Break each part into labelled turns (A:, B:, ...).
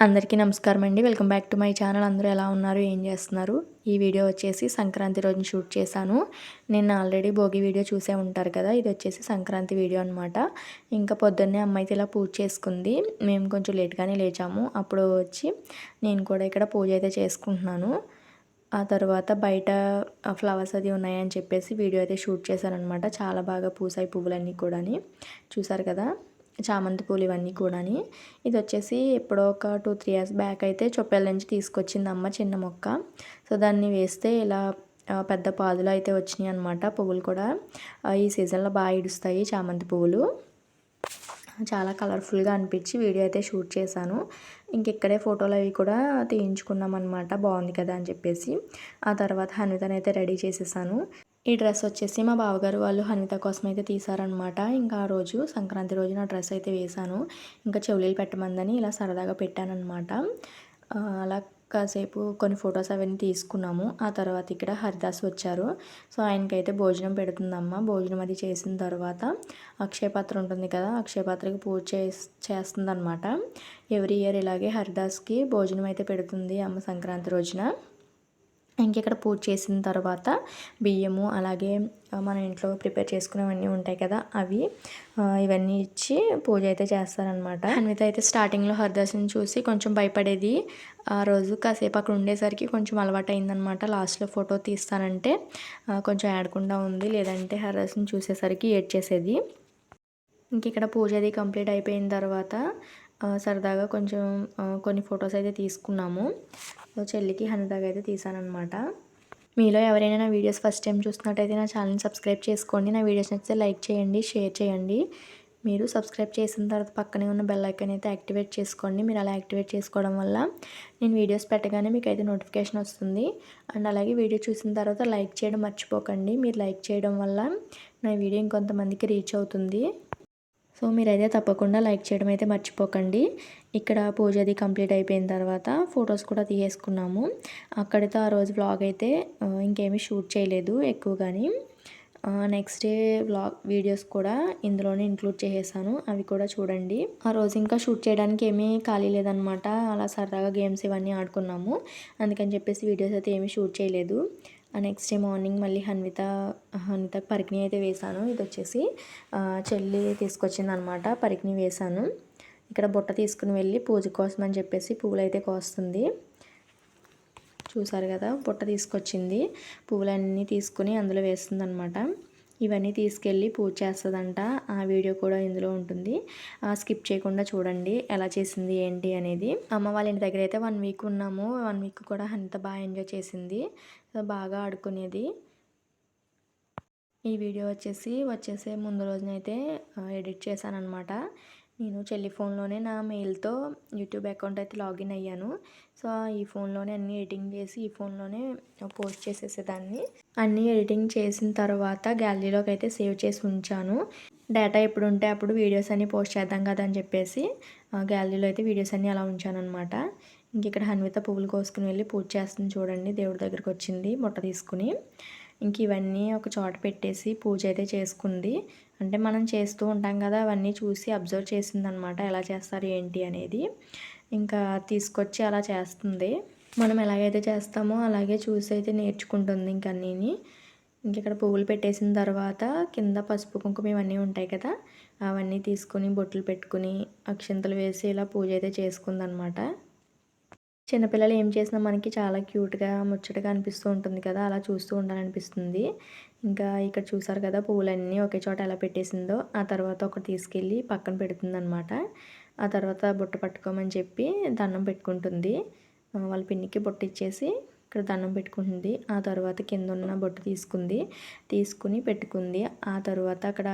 A: అందరికీ నమస్కారం అండి. Welcome back to my channel. అందరూ ఎలా ఉన్నారు? ఏం చేస్తున్నారు? ఈ వీడియో వచ్చేసి సంక్రాంతి రోజున షూట్ చేశాను. నేను ఆల్రెడీ భోగి వీడియో చూసే ఉంటారు కదా ఇది వచ్చేసి సంక్రాంతి వీడియో అనమాట ఇంకా పొద్దున్నే అమ్మాయితే ఇలా పూజ చేసుకుంది. మేము కొంచెం లేట్గానే లేచాము. అప్పుడు వచ్చి నేను కూడా ఇక్కడ పూజ అయితే చేసుకుంటున్నాను. ఆ తర్వాత బయట ఫ్లవర్స్ అది ఉన్నాయని చెప్పేసి వీడియో అయితే షూట్ చేశాను అనమాట చాలా బాగా పూసాయి పువ్వులన్నీ కూడా చూసారు కదా? చామంతి పూలు ఇవన్నీ కూడాని. ఇది వచ్చేసి ఎప్పుడో ఒక టూ త్రీ ఇయర్స్ బ్యాక్ అయితే చొప్పెల నుంచి తీసుకొచ్చింది అమ్మ చిన్న మొక్క. సో దాన్ని వేస్తే ఇలా పెద్ద పాదులు అయితే వచ్చినాయి అనమాట పువ్వులు కూడా. ఈ సీజన్లో బాగా ఇడుస్తాయి చామంతి పువ్వులు. చాలా కలర్ఫుల్గా అనిపించి వీడియో అయితే షూట్ చేశాను. ఇంకెక్కడే ఫోటోలు అవి కూడా తీయించుకున్నాం అనమాట బాగుంది కదా అని చెప్పేసి. ఆ తర్వాత హనుతనైతే రెడీ చేసేసాను. ఈ డ్రెస్ వచ్చేసి మా బావగారు వాళ్ళు హనిత కోసం అయితే తీసారనమాట ఇంకా ఆ రోజు సంక్రాంతి రోజు నా డ్రెస్ అయితే వేశాను. ఇంకా చెవులీలు పెట్టమందని ఇలా సరదాగా పెట్టానమాట అలా కాసేపు కొన్ని ఫొటోస్ అవన్నీ తీసుకున్నాము. ఆ తర్వాత ఇక్కడ హరిదాస్ వచ్చారు. సో ఆయనకైతే భోజనం పెడుతుందమ్మ. భోజనం అది చేసిన తర్వాత అక్షయపాత్ర ఉంటుంది కదా అక్షయపాత్రకి పూజ చే చేస్తుందన్నమాట. ఎవ్రీ ఇయర్ ఇలాగే హరిదాస్కి భోజనం అయితే పెడుతుంది అమ్మ సంక్రాంతి రోజున. ఇక్కడ పూజ చేసిన తర్వాత బియ్యము అలాగే మన ఇంట్లో ప్రిపేర్ చేసుకునేవన్నీ ఉంటాయి కదా అవి ఇవన్నీ ఇచ్చి పూజ అయితే చేస్తారనమాట అన్విత అయితే స్టార్టింగ్లో హరిదాసుని చూసి కొంచెం భయపడేది. ఆ రోజు కాసేపు అక్కడ ఉండేసరికి కొంచెం అలవాటు అయిందనమాట లాస్ట్లో ఫోటో తీస్తానంటే కొంచెం ఆడకుండా ఉంది. లేదంటే హరిదాసుని చూసేసరికి ఏడ్ చేసేది ఇంక ఇక్కడ పూజ అది కంప్లీట్ అయిపోయిన తర్వాత సరదాగా కొంచెం కొన్ని ఫొటోస్ అయితే తీసుకున్నాము. చెల్లికి హనుదాగా అయితే తీసానమాట మీలో ఎవరైనా నా వీడియోస్ ఫస్ట్ టైం చూస్తున్నట్టయితే నా ఛానల్ని సబ్స్క్రైబ్ చేసుకోండి. నా వీడియోస్ నచ్చితే లైక్ చేయండి షేర్ చేయండి. మీరు సబ్స్క్రైబ్ చేసిన తర్వాత పక్కనే ఉన్న బెల్ ఐకాన్ అయితే యాక్టివేట్ చేసుకోండి. మీరు అలా యాక్టివేట్ చేసుకోవడం వల్ల నేను వీడియోస్ పెట్టగానే మీకు అయితే నోటిఫికేషన్ వస్తుంది. అండ్ అలాగే వీడియో చూసిన తర్వాత లైక్ చేయడం మర్చిపోకండి. మీరు లైక్ చేయడం వల్ల నా వీడియో ఇంకొంతమందికి రీచ్ అవుతుంది. సో మీరైతే తప్పకుండా లైక్ చేయడం అయితే మర్చిపోకండి. ఇక్కడ పూజ అది కంప్లీట్ అయిపోయిన తర్వాత ఫొటోస్ కూడా తీసేసుకున్నాము. అక్కడితో ఆ రోజు వ్లాగ్ అయితే ఇంకేమీ షూట్ చేయలేదు ఎక్కువ కానీ నెక్స్ట్ డే వ్లాగ్ వీడియోస్ కూడా ఇందులోనే ఇంక్లూడ్ చేసేసాను. అవి కూడా చూడండి. ఆ రోజు ఇంకా షూట్ చేయడానికి ఏమీ ఖాళీ లేదనమాట అలా సరదాగా గేమ్స్ ఇవన్నీ ఆడుకున్నాము. అందుకని చెప్పేసి వీడియోస్ అయితే ఏమీ షూట్ చేయలేదు. నెక్స్ట్ డే మార్నింగ్ మళ్ళీ హన్విత హన్విత పరికిణి అయితే వేశాను. ఇది వచ్చేసి చెల్లి తీసుకొచ్చింది అనమాట పరికిణి వేశాను. ఇక్కడ బుట్ట తీసుకుని వెళ్ళి పూజ కోసం అని చెప్పేసి పువ్వులు అయితే కోస్తుంది. చూసారు కదా బుట్ట తీసుకొచ్చింది. పువ్వులన్నీ తీసుకుని అందులో వేస్తుంది అనమాట ఇవన్నీ తీసుకెళ్ళి పూజ చేస్తుందంట. ఆ వీడియో కూడా ఇందులో ఉంటుంది. స్కిప్ చేయకుండా చూడండి ఎలా చేసింది ఏంటి అనేది. అమ్మ వాళ్ళ ఇంటి దగ్గర అయితే వన్ వీక్ ఉన్నాము. వన్ వీక్ కూడా అంత బాగా ఎంజాయ్ చేసింది. బాగా ఆడుకునేది. ఈ వీడియో వచ్చేసి వచ్చేసే ముందు రోజునైతే ఎడిట్ చేశాను అనమాట నేను చెల్లి ఫోన్లోనే నా మెయిల్తో యూట్యూబ్ అకౌంట్ అయితే లాగిన్ అయ్యాను. సో ఈ ఫోన్లోనే అన్నీ ఎడిటింగ్ చేసి ఈ ఫోన్లోనే పోస్ట్ చేసేసేదాన్ని. అన్నీ ఎడిటింగ్ చేసిన తర్వాత గ్యాలరీలోకి అయితే సేవ్ చేసి ఉంచాను. డేటా ఎప్పుడు ఉంటే అప్పుడు వీడియోస్ అన్నీ పోస్ట్ చేద్దాం కదా అని చెప్పేసి గ్యాలరీలో అయితే వీడియోస్ అన్నీ అలా ఉంచాను అనమాట ఇంక ఇక్కడ హన్విత పువ్వులు కోసుకుని వెళ్ళి పూజ చేస్తుంది చూడండి. దేవుడి దగ్గరికి వచ్చింది బుట్ట తీసుకుని. ఇంక ఇవన్నీ ఒక చోట పెట్టేసి పూజ అయితే చేసుకుంది. అంటే మనం చేస్తూ ఉంటాం కదా అవన్నీ చూసి అబ్జర్వ్ చేసింది అనమాట ఎలా చేస్తారు ఏంటి అనేది. ఇంకా తీసుకొచ్చి అలా చేస్తుంది. మనం ఎలాగైతే చేస్తామో అలాగే చూసి అయితే నేర్చుకుంటుంది ఇంక అన్నీని. ఇంక ఇక్కడ పువ్వులు పెట్టేసిన తర్వాత కింద పసుపు కుంకుమ ఇవన్నీ ఉంటాయి కదా అవన్నీ తీసుకుని బొట్లు పెట్టుకుని అక్షింతలు వేసి ఇలా పూజ అయితే చేసుకుందనమాట. చిన్నపిల్లలు ఏం చేసినా మనకి చాలా క్యూట్గా ముచ్చటగా అనిపిస్తూ ఉంటుంది కదా. అలా చూస్తూ ఉండాలనిపిస్తుంది. ఇంకా ఇక్కడ చూసారు కదా పువ్వులన్నీ ఒకే చోట ఎలా పెట్టేసిందో. ఆ తర్వాత ఒకటి తీసుకెళ్ళి పక్కన పెడుతుంది అనమాట ఆ తర్వాత బుట్ట పట్టుకోమని చెప్పి దండం పెట్టుకుంటుంది. వాళ్ళ పిన్నికి బుట్ట ఇచ్చేసి ఇక్కడ దండం పెట్టుకుంటుంది. ఆ తర్వాత కింద ఉన్న బొట్టు తీసుకుంది. తీసుకుని పెట్టుకుంది. ఆ తర్వాత అక్కడ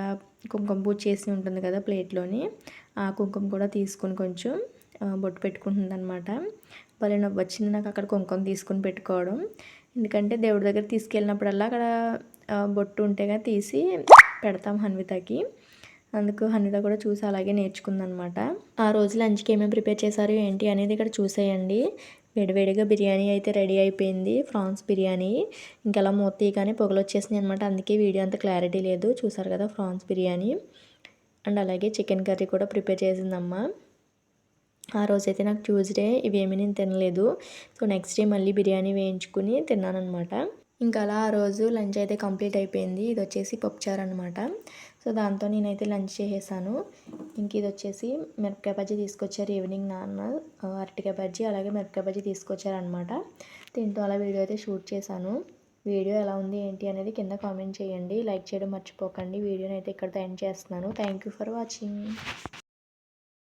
A: కుంకుమ పూజ చేసి ఉంటుంది కదా ప్లేట్లోని. ఆ కుంకుమ కూడా తీసుకుని కొంచెం బొట్టు పెట్టుకుంటుంది అనమాట భలే నవ్వు వచ్చింది నాకు అక్కడ కుంకుమ తీసుకుని పెట్టుకోవడం. ఎందుకంటే దేవుడి దగ్గర తీసుకెళ్ళినప్పుడల్లా అక్కడ బొట్టు ఉంటేగా తీసి పెడతాం హన్వితకి. అందుకు హన్విత కూడా చూసి అలాగే నేర్చుకుందనమాట ఆ రోజు లంచ్కి ఏమేమి ప్రిపేర్ చేశారు ఏంటి అనేది ఇక్కడ చూసేయండి. వేడివేడిగా బిర్యానీ అయితే రెడీ అయిపోయింది ఫ్రాన్స్ బిర్యానీ. ఇంకెలా మూతీ కానీ పొగలు వచ్చేసినాయి అనమాట అందుకే వీడియో అంత క్లారిటీ లేదు. చూసారు కదా ఫ్రాన్స్ బిర్యానీ. అండ్ అలాగే చికెన్ కర్రీ కూడా ప్రిపేర్ చేసిందమ్మ. ఆ రోజైతే నాకు ట్యూస్డే ఇవేమీ నేను తినలేదు. సో నెక్స్ట్ డే మళ్ళీ బిర్యానీ వేయించుకుని తిన్నాను అనమాట ఇంకా అలా ఆ రోజు లంచ్ అయితే కంప్లీట్ అయిపోయింది. ఇది వచ్చేసి పప్పుచారు అనమాట సో దాంతో నేనైతే లంచ్ చేసేసాను. ఇంక ఇది వచ్చేసి మిరపకాయ బజ్జీ తీసుకొచ్చారు ఈవినింగ్ నాన్న. అరటికాయ బజ్జీ అలాగే మిరపకాయ బజ్జీ తీసుకొచ్చారనమాట దీంతో అలా వీడియో అయితే షూట్ చేశాను. వీడియో ఎలా ఉంది ఏంటి అనేది కింద కామెంట్ చేయండి. లైక్ చేయడం మర్చిపోకండి. వీడియోని అయితే ఇక్కడితో ఎండ్ చేస్తున్నాను. Thank you for watching.